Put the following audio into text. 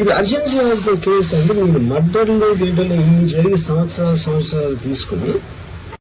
ఇది urgency of case అంటే మీరు మర్డర్లు గిడ్డలు ఇన్ని జరిగి సంవత్సరాలు సంవత్సరాలు తీసుకుని